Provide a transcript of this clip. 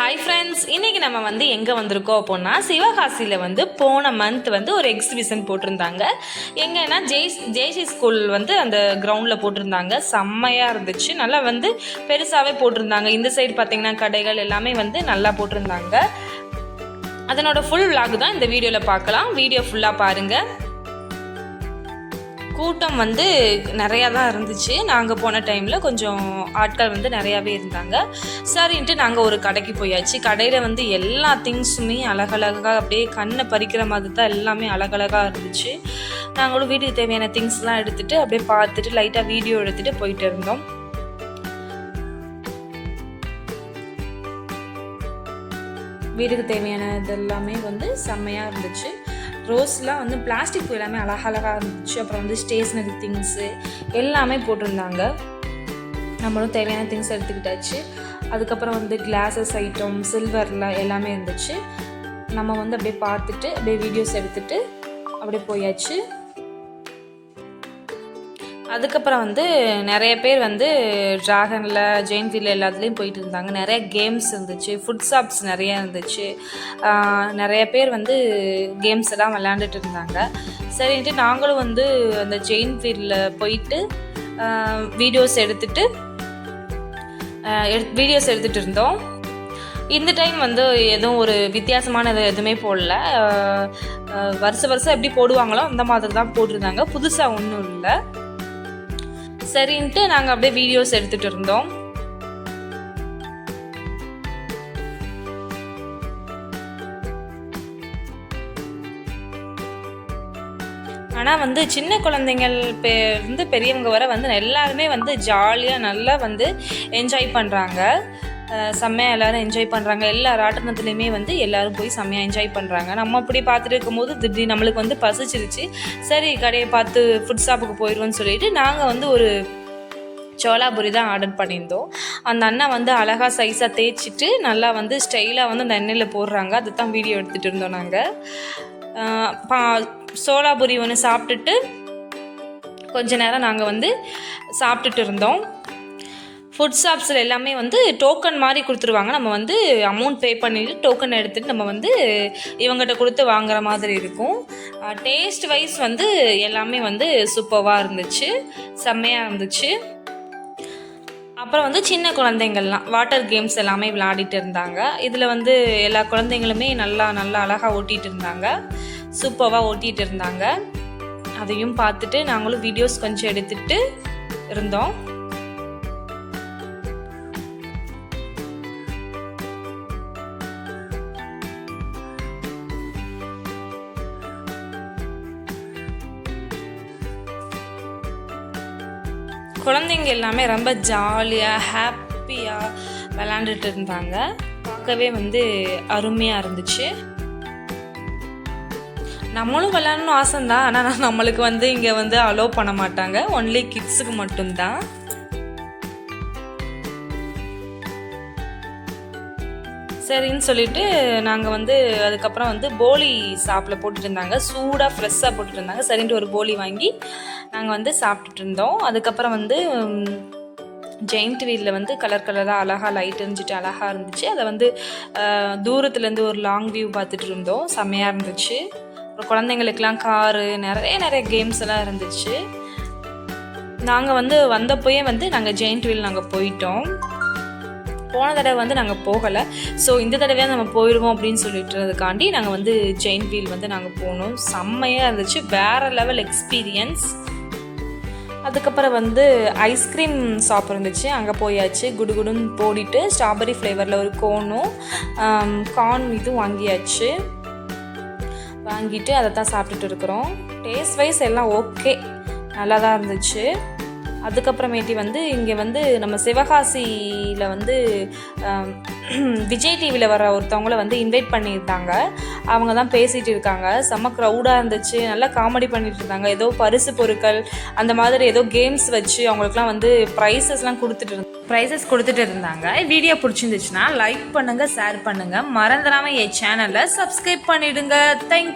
Hi friends இன்றைக்கி நம்ம வந்து எங்கே வந்திருக்கோம் அப்படின்னா சிவகாசியில் வந்து போன மந்த் வந்து ஒரு எக்ஸிபிஷன் போட்டிருந்தாங்க. எங்கன்னா ஜெய்ஸ் ஜெய்சி ஸ்கூல் வந்து அந்த கிரவுண்டில் போட்டிருந்தாங்க. செம்மையாக இருந்துச்சு. நல்லா வந்து பெருசாகவே போட்டிருந்தாங்க. இந்த சைடு பார்த்திங்கன்னா கடைகள் எல்லாமே வந்து நல்லா போட்டிருந்தாங்க. அதனோட ஃபுல் vlog தான் இந்த வீடியோவில் பார்க்கலாம். வீடியோ ஃபுல்லாக பாருங்கள் கூட்டம் வந்து நிறையா தான் இருந்துச்சு. நாங்கள் போன டைமில் கொஞ்சம் ஆட்கள் வந்து நிறையாவே இருந்தாங்க. சரின்ட்டு நாங்கள் ஒரு கடைக்கு போயாச்சு. கடையில் வந்து எல்லா திங்ஸுமே அழகழகாக அப்படியே கண்ணை பறிக்கிற மாதிரி தான் எல்லாமே அழகழகாக இருந்துச்சு. நாங்களும் வீட்டுக்கு தேவையான திங்ஸ்லாம் எடுத்துகிட்டு அப்படியே பார்த்துட்டு லைட்டாக வீடியோ எடுத்துகிட்டு போயிட்டு இருந்தோம். வீட்டுக்கு தேவையான இதெல்லாமே வந்து செம்மையாக இருந்துச்சு. ரோஸ்லாம் வந்து பிளாஸ்டிக் பூ எல்லாமே அழகழகாக இருந்துச்சு. அப்புறம் வந்து ஸ்டேஷ்னரி திங்ஸு எல்லாமே போட்டிருந்தாங்க. நம்மளும் தேவையான திங்ஸ் எடுத்துக்கிட்டாச்சு. அதுக்கப்புறம் வந்து கிளாஸஸ் ஐட்டம் சில்வரில் எல்லாமே இருந்துச்சு. நம்ம வந்து அப்படியே பார்த்துட்டு அப்படியே வீடியோஸ் எடுத்துகிட்டு அப்படியே போயாச்சு. அதுக்கப்புறம் வந்து நிறைய பேர் வந்து ட்ராகனில் ஜெயந்தியில் எல்லாத்துலேயும் போயிட்டு இருந்தாங்க. நிறைய கேம்ஸ் இருந்துச்சு ஃபுட் ஷாப்ஸ் நிறைய இருந்துச்சு. நிறைய பேர் வந்து கேம்ஸ் எல்லாம் விளையாண்டுட்டு இருந்தாங்க. சரின்ட்டு நாங்களும் வந்து அந்த ஜெயின் ஃபீல்டில் போயிட்டு வீடியோஸ் எடுத்துட்டு வீடியோஸ் எடுத்துகிட்டு இருந்தோம். இந்த டைம் வந்து எதுவும் ஒரு வித்தியாசமானது எதுவுமே போடல. வருஷ வருஷம் எப்படி போடுவாங்களோ அந்த மாதிரி தான் போட்டிருந்தாங்க. புதுசாக ஒன்றும் இல்லை. சரின்ட்டு நாங்கள் அப்படியே வீடியோஸ் எடுத்துகிட்டு இருந்தோம். ஆனால் வந்து சின்ன குழந்தைங்கள் பெ இருந்து பெரியவங்க வர வந்து எல்லாருமே வந்து ஜாலியாக நல்லா வந்து என்ஜாய் பண்ணுறாங்க செம்மையாக எல்லோரும் என்ஜாய் பண்ணுறாங்க எல்லா ராட்டனத்துலேயுமே வந்து எல்லோரும் போய் செம்மையாக என்ஜாய் பண்ணுறாங்க நம்ம அப்படி பார்த்துட்டு இருக்கும்போது திடீர் நம்மளுக்கு வந்து பசிச்சிருச்சு. சரி கடையை பார்த்து ஃபுட் ஷாப்புக்கு போயிடுவோம்னு சொல்லிட்டு நாங்கள் வந்து ஒரு சோலாபுரி தான் ஆர்டர் பண்ணியிருந்தோம். அந்த அண்ணா வந்து அழகாக சைஸாக தேய்ச்சிட்டு நல்லா வந்து ஸ்டைலாக வந்து அந்த எண்ணெயில் போடுறாங்க. அதை தான் வீடியோ எடுத்துகிட்டு இருந்தோம் நாங்கள் பா சோலாபுரி ஒன்று சாப்பிட்டுட்டு கொஞ்ச நேரம் நாங்கள் வந்து சாப்பிட்டுட்டு இருந்தோம். ஃபுட் ஷாப்ஸில் எல்லாமே வந்து டோக்கன் மாதிரி கொடுத்துருவாங்க. நம்ம வந்து அமௌண்ட் பே பண்ணிவிட்டு டோக்கன் எடுத்துகிட்டு நம்ம வந்து இவங்ககிட்ட கொடுத்து வாங்குற மாதிரி இருக்கும். டேஸ்ட் வைஸ் வந்து எல்லாமே வந்து சூப்பராக இருந்துச்சு. செம்மையாக இருந்துச்சு. அப்புறம் வந்து சின்ன குழந்தைங்கள்லாம் வாட்டர் கேம்ஸ் எல்லாமே விளையாடிட்டு இருந்தாங்க. இதில் வந்து எல்லா குழந்தைங்களுமே நல்லா நல்லா அழகாக ஓட்டிகிட்டு இருந்தாங்க. சூப்பராக ஓட்டிகிட்டு இருந்தாங்க. அதையும் பார்த்துட்டு நாங்களும் வீடியோஸ் கொஞ்சம் எடுத்துகிட்டு இருந்தோம். குழந்தைங்க எல்லாமே ரொம்ப ஜாலியாக ஹாப்பியாக விளாண்டுட்டு இருந்தாங்க. பார்க்கவே வந்து அருமையாக இருந்துச்சு. நம்மளும் விளாட்ணும் ஆசைந்தான் ஆனால் நம்மளுக்கு வந்து இங்கே வந்து அலோவ் பண்ண மாட்டாங்க. ஒன்லி கிட்ஸுக்கு மட்டும்தான். சரின்னு சொல்லிட்டு நாங்கள் வந்து அதுக்கப்புறம் வந்து போலி சாப்பில் போட்டுட்டு இருந்தாங்க சூடாக ஃப்ரெஷ்ஷாக போட்டுட்டு இருந்தாங்க சரின்ட்டு ஒரு போலி வாங்கி நாங்கள் வந்து சாப்பிட்டுட்டு இருந்தோம் அதுக்கப்புறம் வந்து ஜெயிண்ட் வீலில் வந்து கலர் கலராக அழகாக லைட் எரிஞ்சிட்டு அழகாக இருந்துச்சு. அதை வந்து தூரத்துலேருந்து ஒரு லாங் வியூ பார்த்துட்டு இருந்தோம் செம்மையாக இருந்துச்சு. அப்புறம் குழந்தைங்களுக்கெல்லாம் காரு நிறைய நிறைய கேம்ஸ் எல்லாம் இருந்துச்சு. நாங்கள் வந்து வந்தப்போயே வந்து நாங்கள் ஜெயிண்ட் வீல் நாங்கள் போயிட்டோம். போன தடவை வந்து நாங்கள் போகலை. ஸோ இந்த தடவை நம்ம போயிடுவோம் அப்படின்னு சொல்லிட்டுறதுக்காண்டி நாங்கள் வந்து ஜெயின் வீல் வந்து நாங்கள் போனோம். செம்மையாக இருந்துச்சு. வேறு லெவல் எக்ஸ்பீரியன்ஸ் அதுக்கப்புறம் வந்து ஐஸ்கிரீம் ஷாப் இருந்துச்சு. அங்கே போயாச்சு. குடுகுடுன்னு போடிட்டு ஸ்ட்ராபெரி ஃப்ளேவரில் ஒரு கோனும் கார்ன் இதுவும் வாங்கியாச்சு. வாங்கிட்டு அதை தான் சாப்பிட்டுட்டு இருக்கிறோம். டேஸ்ட் வைஸ் எல்லாம் ஓகே நல்லா தான் இருந்துச்சு. அதுக்கப்புறமேட்டி வந்து இங்கே வந்து நம்ம சிவகாசியில் வந்து விஜய் டிவியில் வர ஒருத்தவங்கள வந்து இன்வைட் பண்ணியிருந்தாங்க அவங்க தான் பேசிகிட்டு இருக்காங்க. செம்ம க்ரௌடாக இருந்துச்சு. நல்லா காமெடி பண்ணிட்டு இருந்தாங்க. ஏதோ பரிசு பொருட்கள் அந்த மாதிரி ஏதோ கேம்ஸ் வச்சு அவங்களுக்குலாம் வந்து ப்ரைஸஸ்லாம் கொடுத்துட்டு இருந்தாங்க. ப்ரைஸஸ் கொடுத்துட்டு இருந்தாங்க. வீடியோ பிடிச்சிருந்துச்சுன்னா லைக் பண்ணுங்கள் ஷேர் பண்ணுங்கள் மறந்துடாமல் என் சேனலை சப்ஸ்கிரைப் பண்ணிவிடுங்க தேங்க்